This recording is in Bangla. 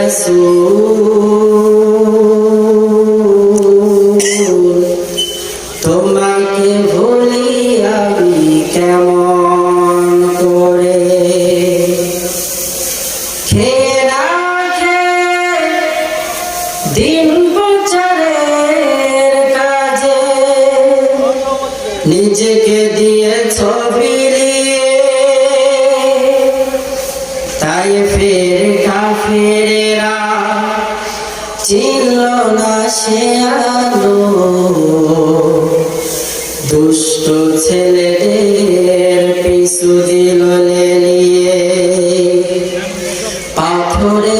হেরাসু তোমাকে ভুলি আমি কেমন করে? না দিন প্রচারের কাজে, নিজেকে দিয়ে ছবি তাই ফের কাফেরেরা চিনল না সে আলো। দুষ্ট ছেলেদের পিছু দিল নিয়ে। পাথরের